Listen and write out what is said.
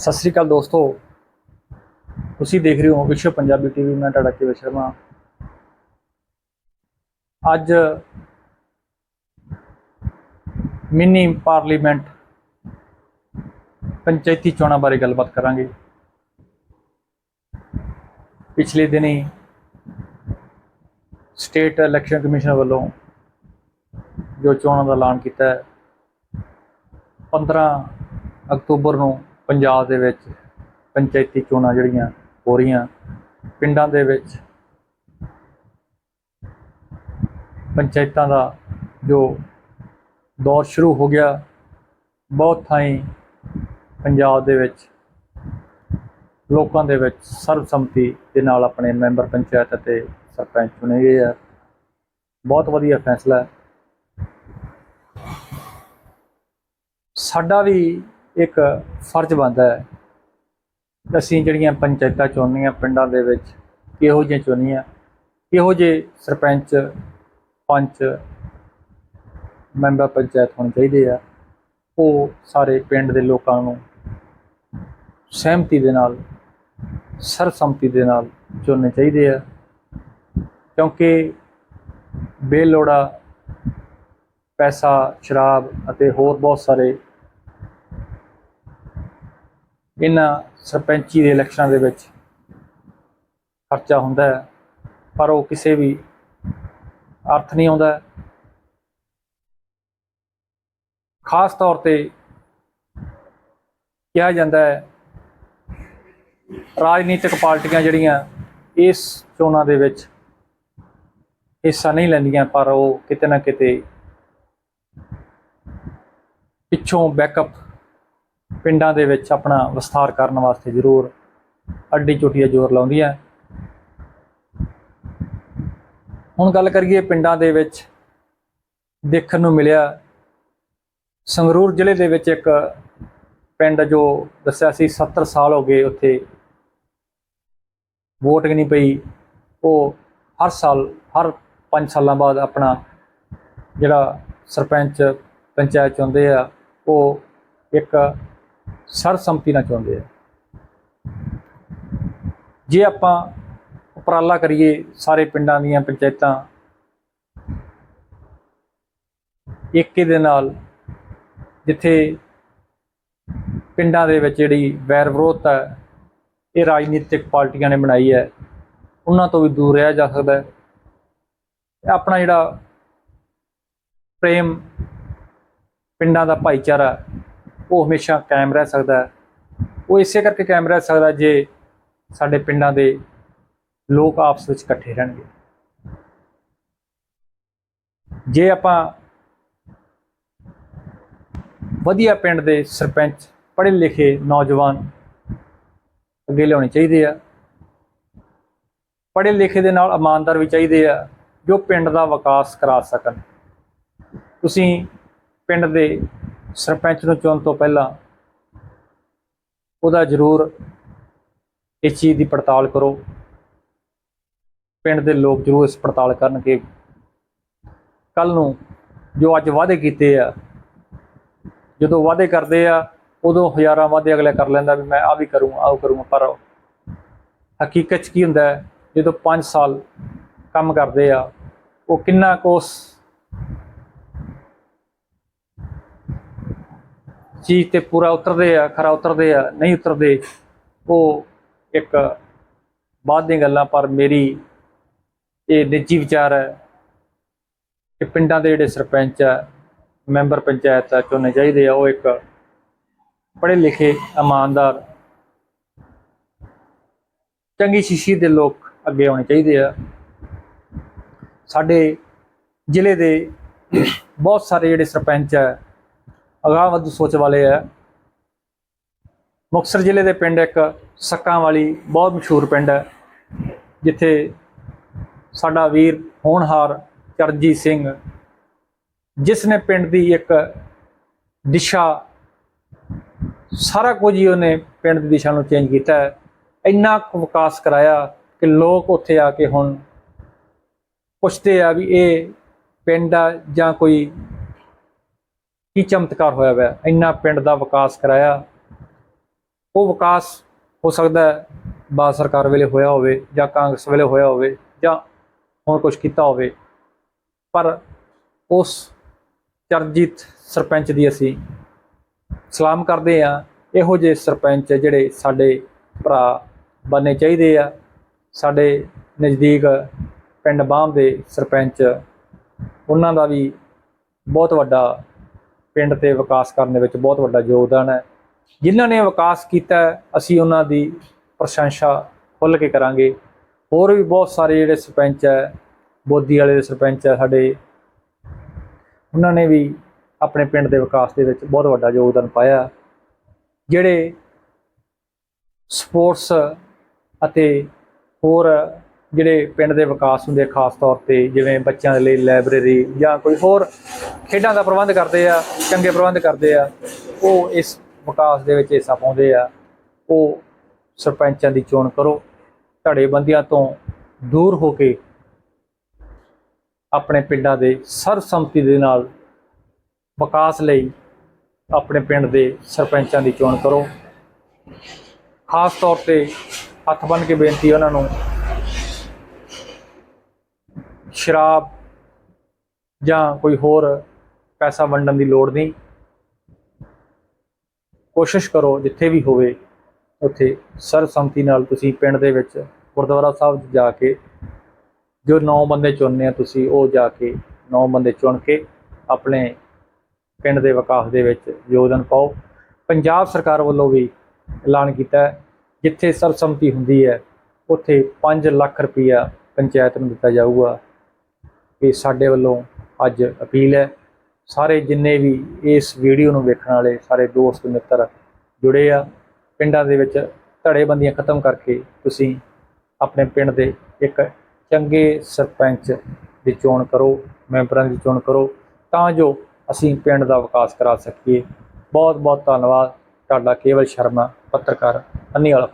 ਸਤਿ ਸ੍ਰੀ ਅਕਾਲ ਦੋਸਤੋ। ਤੁਸੀਂ ਦੇਖ ਰਹੇ ਹੋ ਵਿਸ਼ਵ ਪੰਜਾਬੀ ਟੀਵੀ, ਮੈਂ ਤੁਹਾਡਾ ਕੇਵਲ ਸ਼ਰਮਾ। ਅੱਜ ਮਿੰਨੀ ਪਾਰਲੀਮੈਂਟ ਪੰਚਾਇਤੀ ਚੋਣਾਂ ਬਾਰੇ ਗੱਲਬਾਤ ਕਰਾਂਗੇ। ਪਿਛਲੇ ਦਿਨੀ ਸਟੇਟ ਇਲੈਕਸ਼ਨ ਕਮਿਸ਼ਨ ਵੱਲੋਂ ਜੋ ਚੋਣਾਂ ਦਾ ਐਲਾਨ ਕੀਤਾ ਹੈ 15 ਅਕਤੂਬਰ ਨੂੰ ਪੰਜਾਬ ਦੇ ਵਿੱਚ ਪੰਚਾਇਤੀ ਚੋਣਾਂ ਜਿਹੜੀਆਂ ਹੋ ਰਹੀਆਂ, ਪਿੰਡਾਂ ਦੇ ਵਿੱਚ ਪੰਚਾਇਤਾਂ ਦਾ ਜੋ ਦੌਰ ਸ਼ੁਰੂ ਹੋ ਗਿਆ, ਬਹੁਤ ਥਾਈਂ ਪੰਜਾਬ ਦੇ ਵਿੱਚ ਲੋਕਾਂ ਦੇ ਵਿੱਚ ਸਰਬਸੰਮਤੀ ਦੇ ਨਾਲ ਆਪਣੇ ਮੈਂਬਰ ਪੰਚਾਇਤ ਅਤੇ ਸਰਪੰਚ ਚੁਣੇ ਗਏ ਆ। ਬਹੁਤ ਵਧੀਆ ਫੈਸਲਾ ਹੈ। ਸਾਡਾ ਵੀ ਇੱਕ ਫਰਜ਼ ਬਣਦਾ ਹੈ। ਅਸੀਂ ਜਿਹੜੀਆਂ ਪੰਚਾਇਤਾਂ ਚੁਣਨੀਆਂ ਪਿੰਡਾਂ ਦੇ ਵਿੱਚ, ਕਿਹੋ ਜਿਹੀਆਂ ਚੁਣਨੀਆਂ? ਕਿਹੋ ਜਿਹੇ ਸਰਪੰਚ, ਪੰਚ, ਮੈਂਬਰ ਪੰਚਾਇਤ ਹੋਣੇ ਚਾਹੀਦੇ ਆ? ਉਹ ਸਾਰੇ ਪਿੰਡ ਦੇ ਲੋਕਾਂ ਨੂੰ ਸਹਿਮਤੀ ਦੇ ਨਾਲ, ਸਰਸੰਮਤੀ ਦੇ ਨਾਲ ਚੁਣਨੇ ਚਾਹੀਦੇ ਆ। ਕਿਉਂਕਿ ਬੇਲੋੜਾ ਪੈਸਾ, ਸ਼ਰਾਬ ਅਤੇ ਹੋਰ ਬਹੁਤ ਸਾਰੇ ਇਹਨਾਂ ਸਰਪੰਚੀ ਦੇ ਇਲੈਕਸ਼ਨਾਂ ਦੇ ਵਿੱਚ ਖਰਚਾ ਹੁੰਦਾ ਹੈ, ਪਰ ਉਹ ਕਿਸੇ ਵੀ ਅਰਥ ਨਹੀਂ ਆਉਂਦਾ ਖਾਸ ਤੌਰ ਤੇ ਕਿਹਾ ਜਾਂਦਾ ਹੈ, ਰਾਜਨੀਤਿਕ ਪਾਰਟੀਆਂ ਜਿਹੜੀਆਂ ਇਸ ਚੋਣਾਂ ਦੇ ਵਿੱਚ ਹਿੱਸਾ ਨਹੀਂ ਲੈਂਦੀਆਂ, ਪਰ ਉਹ ਕਿਤੇ ਨਾ ਕਿਤੇ ਪਿੱਛੋਂ ਬੈਕਅਪ ਪਿੰਡਾਂ ਦੇ ਵਿੱਚ ਆਪਣਾ ਵਿਸਥਾਰ ਕਰਨ ਵਾਸਤੇ ਜ਼ਰੂਰ ਅੱਡੀ ਚੋਟੀਆ ਜ਼ੋਰ ਲਾਉਂਦੀਆਂ ਹੁਣ ਗੱਲ ਕਰੀਏ ਪਿੰਡਾਂ ਦੇ ਵਿੱਚ ਦੇਖਣ ਨੂੰ ਮਿਲਿਆ, ਸੰਗਰੂਰ ਜ਼ਿਲ੍ਹੇ ਦੇ ਵਿੱਚ ਇੱਕ ਪਿੰਡ ਜੋ ਦੱਸਿਆ ਸੀ 70 ਸਾਲ ਹੋ ਗਏ ਉੱਥੇ ਵੋਟ ਨਹੀਂ ਪਈ। ਉਹ ਹਰ ਸਾਲ, ਹਰ 5 ਸਾਲਾਂ ਬਾਅਦ ਆਪਣਾ ਜਿਹੜਾ ਸਰਪੰਚ ਪੰਚਾਇਤ ਚੁਣਦੇ ਆ, ਉਹ ਇੱਕ ਸਰਸੰਮਤੀ ਨਾਲ ਚਾਹੁੰਦੇ ਆ। ਜੇ ਆਪਾਂ ਉਪਰਾਲਾ ਕਰੀਏ ਸਾਰੇ ਪਿੰਡਾਂ ਦੀਆਂ ਪੰਚਾਇਤਾਂ, ਏਕੇ ਦੇ ਨਾਲ ਜਿੱਥੇ ਪਿੰਡਾਂ ਦੇ ਵਿੱਚ ਜਿਹੜੀ ਵੈਰ ਵਿਰੋਧ ਹੈ, ਇਹ ਰਾਜਨੀਤਿਕ ਪਾਰਟੀਆਂ ਨੇ ਬਣਾਈ ਹੈ, ਉਹਨਾਂ ਤੋਂ ਵੀ ਦੂਰ ਰਿਹਾ ਜਾ ਸਕਦਾ ਹੈ। ਆਪਣਾ ਜਿਹੜਾ ਪ੍ਰੇਮ ਪਿੰਡਾਂ ਦਾ ਭਾਈਚਾਰਾ ਉਹ ਹਮੇਸ਼ਾ ਕਾਇਮ ਰਹਿ ਸਕਦਾ ਉਹ ਇਸੇ ਕਰਕੇ ਕਾਇਮ ਰਹਿ ਸਕਦਾ ਜੇ ਸਾਡੇ ਪਿੰਡਾਂ ਦੇ ਲੋਕ ਆਪਸ ਵਿੱਚ ਇਕੱਠੇ ਰਹਿਣਗੇ। ਜੇ ਆਪਾਂ ਵਧੀਆ ਪਿੰਡ ਦੇ ਸਰਪੰਚ ਪੜ੍ਹੇ ਲਿਖੇ ਨੌਜਵਾਨ ਅੱਗੇ ਲਿਆਉਣੇ ਚਾਹੀਦੇ ਆ ਪੜ੍ਹੇ ਲਿਖੇ ਦੇ ਨਾਲ ਇਮਾਨਦਾਰ ਵੀ ਚਾਹੀਦੇ ਆ, ਜੋ ਪਿੰਡ ਦਾ ਵਿਕਾਸ ਕਰਾ ਸਕਣ। ਤੁਸੀਂ ਪਿੰਡ ਦੇ ਸਰਪੰਚ ਨੂੰ ਚੁਣ ਤੋਂ ਪਹਿਲਾਂ ਉਹਦਾ ਜ਼ਰੂਰ ਇਸ ਚੀਜ਼ ਦੀ ਪੜਤਾਲ ਕਰੋ। ਪਿੰਡ ਦੇ ਲੋਕ ਜ਼ਰੂਰ ਇਸ ਪੜਤਾਲ ਕਰਨਗੇ। ਕਿ ਕੱਲ ਨੂੰ ਜੋ ਅੱਜ ਵਾਅਦੇ ਕੀਤੇ ਆ, ਜਦੋਂ ਵਾਅਦੇ ਕਰਦੇ ਆ, ਉਦੋਂ ਹਜ਼ਾਰਾਂ ਵਾਅਦੇ ਅਗਲੇ ਕਰ ਲੈਂਦਾ ਵੀ ਮੈਂ ਆ ਵੀ ਕਰੂੰ, ਆਹ ਕਰੂੰ, ਪਰ ਹਕੀਕਤ 'ਚ ਕੀ ਹੁੰਦਾ ਹੈ? ਜਦੋਂ 5 ਸਾਲ ਕੰਮ ਕਰਦੇ ਆ, ਉਹ ਕਿੰਨਾ ਕੋਸ ਚੀਜ਼ ਤੇ ਪੂਰਾ ਉਤਰਦੇ ਆ, ਖਰਾ ਉਤਰਦੇ ਆ, ਨਹੀਂ ਉਤਰਦੇ, ਉਹ ਇੱਕ ਬਾਅਦ ਦੀਆਂ ਗੱਲਾਂ, ਪਰ ਮੇਰੀ ਇਹ ਨਿੱਜੀ ਵਿਚਾਰ ਹੈ ਕਿ ਪਿੰਡਾਂ ਦੇ ਜਿਹੜੇ ਸਰਪੰਚ ਆ, ਮੈਂਬਰ ਪੰਚਾਇਤ ਆ, ਚੁਣੇ ਚਾਹੀਦੇ ਆ, ਉਹ ਇੱਕ ਪੜ੍ਹੇ ਲਿਖੇ, ਇਮਾਨਦਾਰ, ਚੰਗੀ ਸ਼ੀਸ਼ੀ ਦੇ ਲੋਕ ਅੱਗੇ ਆਉਣੇ ਚਾਹੀਦੇ ਆ। ਸਾਡੇ ਜ਼ਿਲ੍ਹੇ ਦੇ ਬਹੁਤ ਸਾਰੇ ਜਿਹੜੇ ਸਰਪੰਚ ਆ ਅਗਾਂਹਵਧੂ ਸੋਚ ਵਾਲੇ ਹੈ। ਮੁਕਤਸਰ ਜ਼ਿਲ੍ਹੇ ਦੇ ਪਿੰਡ ਇੱਕ ਸੱਕਾਂ ਵਾਲੀ ਬਹੁਤ ਮਸ਼ਹੂਰ ਪਿੰਡ ਹੈ, ਜਿੱਥੇ ਸਾਡਾ ਵੀਰ ਹੋਣਹਾਰ ਚਰਨਜੀਤ ਸਿੰਘ, ਜਿਸ ਨੇ ਪਿੰਡ ਦੀ ਇੱਕ ਦਿਸ਼ਾ ਸਾਰਾ ਕੁਝ ਹੀ ਉਹਨੇ ਪਿੰਡ ਦੀ ਦਿਸ਼ਾ ਨੂੰ ਚੇਂਜ ਕੀਤਾ ਹੈ। ਇੰਨਾ ਕੁ ਵਿਕਾਸ ਕਰਾਇਆ ਕਿ ਲੋਕ ਉੱਥੇ ਆ ਕੇ ਹੁਣ ਪੁੱਛਦੇ ਆ ਵੀ ਇਹ ਪਿੰਡ ਆ ਜਾਂ ਕੋਈ ਕੀ ਚਮਤਕਾਰ ਹੋਇਆ ਹੋਇਆ ਇੰਨਾ ਪਿੰਡ ਦਾ ਵਿਕਾਸ ਕਰਾਇਆ। ਉਹ ਵਿਕਾਸ ਹੋ ਸਕਦਾ ਹੈ, ਬਾਦ ਸਰਕਾਰ ਵੇਲੇ ਹੋਇਆ ਹੋਵੇ ਜਾਂ ਕਾਂਗਰਸ ਵੇਲੇ ਹੋਇਆ ਹੋਵੇ ਜਾਂ ਹੋਰ ਕੁਝ ਕੀਤਾ ਹੋਵੇ। ਪਰ ਉਸ ਚਰਜੀਤ ਸਰਪੰਚ ਦੀ ਅਸੀਂ ਸਲਾਮ ਕਰਦੇ ਆ ਇਹੋ ਜਿਹੇ ਸਰਪੰਚ ਜਿਹੜੇ ਸਾਡੇ ਭਰਾ ਬਣਨੇ ਚਾਹੀਦੇ ਆ। ਸਾਡੇ ਨਜ਼ਦੀਕ ਪਿੰਡ ਬਾਮ ਦੇ ਸਰਪੰਚ, ਉਹਨਾਂ ਦਾ ਵੀ ਬਹੁਤ ਵੱਡਾ ਪਿੰਡ ਤੇ ਵਿਕਾਸ ਕਰਨ ਦੇ ਵਿੱਚ ਬਹੁਤ ਵੱਡਾ ਯੋਗਦਾਨ ਹੈ। ਜਿਨ੍ਹਾਂ ਨੇ ਵਿਕਾਸ ਕੀਤਾ, ਅਸੀਂ ਉਹਨਾਂ ਦੀ ਪ੍ਰਸ਼ੰਸਾ ਖੁੱਲ੍ਹ ਕੇ ਕਰਾਂਗੇ। ਹੋਰ ਵੀ ਬਹੁਤ ਸਾਰੇ ਜਿਹੜੇ ਸਰਪੰਚ ਹੈ, ਬੋਦੀ ਵਾਲੇ ਦੇ ਸਰਪੰਚ ਹੈ ਸਾਡੇ, ਉਹਨਾਂ ਨੇ ਵੀ ਆਪਣੇ ਪਿੰਡ ਦੇ ਵਿਕਾਸ ਦੇ ਵਿੱਚ ਬਹੁਤ ਵੱਡਾ ਯੋਗਦਾਨ ਪਾਇਆ। ਜਿਹੜੇ ਸਪੋਰਟਸ ਅਤੇ ਹੋਰ ਜਿਹੜੇ ਪਿੰਡ ਦੇ ਵਿਕਾਸ ਹੁੰਦੇ ਆ, ਖਾਸ ਤੌਰ ਤੇ ਜਿਵੇਂ ਬੱਚਿਆਂ ਦੇ ਲਈ ਲਾਇਬ੍ਰੇਰੀ ਜਾਂ ਕੋਈ ਹੋਰ ਖੇਡਾਂ ਦਾ ਪ੍ਰਬੰਧ ਕਰਦੇ ਆ ਚੰਗੇ ਪ੍ਰਬੰਧ ਕਰਦੇ ਆ ਉਹ ਇਸ ਵਿਕਾਸ ਦੇ ਵਿੱਚ ਹਿੱਸਾ ਪਾਉਂਦੇ ਆ। ਉਹ ਸਰਪੰਚਾਂ ਦੀ ਚੋਣ ਕਰੋ ਧੜੇਬੰਦੀਆਂ ਤੋਂ ਦੂਰ ਹੋ ਕੇ ਆਪਣੇ ਪਿੰਡਾਂ ਦੇ ਸਰਬਸੰਮਤੀ ਦੇ ਨਾਲ ਵਿਕਾਸ ਲਈ ਆਪਣੇ ਪਿੰਡ ਦੇ ਸਰਪੰਚਾਂ ਦੀ ਚੋਣ ਕਰੋ। ਖਾਸ ਤੌਰ ਤੇ ਹੱਥ ਬੰਨ੍ਹ ਕੇ ਬੇਨਤੀ ਉਹਨਾਂ ਨੂੰ ਸ਼ਰਾਬ ਜਾਂ ਕੋਈ ਹੋਰ ਪੈਸਾ ਵੰਡਣ ਦੀ ਲੋੜ ਨਹੀਂ। ਕੋਸ਼ਿਸ਼ ਕਰੋ ਜਿੱਥੇ ਵੀ ਹੋਵੇ, ਉੱਥੇ ਸਰਬਸੰਮਤੀ ਨਾਲ ਤੁਸੀਂ ਪਿੰਡ ਦੇ ਵਿੱਚ ਗੁਰਦੁਆਰਾ ਸਾਹਿਬ ਜਾ ਕੇ, ਜੋ ਨੌ ਬੰਦੇ ਚੁਣਨੇ ਆ ਤੁਸੀਂ, ਉਹ ਜਾ ਕੇ ਨੌ ਬੰਦੇ ਚੁਣ ਕੇ ਆਪਣੇ ਪਿੰਡ ਦੇ ਵਿਕਾਸ ਦੇ ਵਿੱਚ ਯੋਗਦਾਨ ਪਾਓ। ਪੰਜਾਬ ਸਰਕਾਰ ਵੱਲੋਂ ਵੀ ਐਲਾਨ ਕੀਤਾ ਹੈ, ਜਿੱਥੇ ਸਰਬਸੰਮਤੀ ਹੁੰਦੀ ਹੈ, ਉੱਥੇ 5 ਲੱਖ ਰੁਪਈਆ ਪੰਚਾਇਤ ਨੂੰ ਦਿੱਤਾ ਜਾਊਗਾ। ਇਹ ਸਾਡੇ ਵੱਲੋਂ ਅੱਜ ਅਪੀਲ ਹੈ। ਸਾਰੇ ਜਿੰਨੇ ਵੀ ਇਸ ਵੀਡੀਓ ਨੂੰ ਵੇਖਣ ਵਾਲੇ ਸਾਰੇ ਦੋਸਤ, ਮਿੱਤਰ ਜੁੜੇ ਆ, ਪਿੰਡਾਂ ਦੇ ਵਿੱਚ ਧੜੇਬੰਦੀਆਂ ਖਤਮ ਕਰਕੇ ਤੁਸੀਂ ਆਪਣੇ ਪਿੰਡ ਦੇ ਇੱਕ ਚੰਗੇ ਸਰਪੰਚ ਦੀ ਚੋਣ ਕਰੋ, ਮੈਂਬਰਾਂ ਦੀ ਚੋਣ ਕਰੋ, ਤਾਂ ਜੋ ਅਸੀਂ ਪਿੰਡ ਦਾ ਵਿਕਾਸ ਕਰਾ ਸਕੀਏ। ਬਹੁਤ ਬਹੁਤ ਧੰਨਵਾਦ। ਤੁਹਾਡਾ ਕੇਵਲ ਸ਼ਰਮਾ, ਪੱਤਰਕਾਰ ਅੰਨੀ ਵਾਲਾ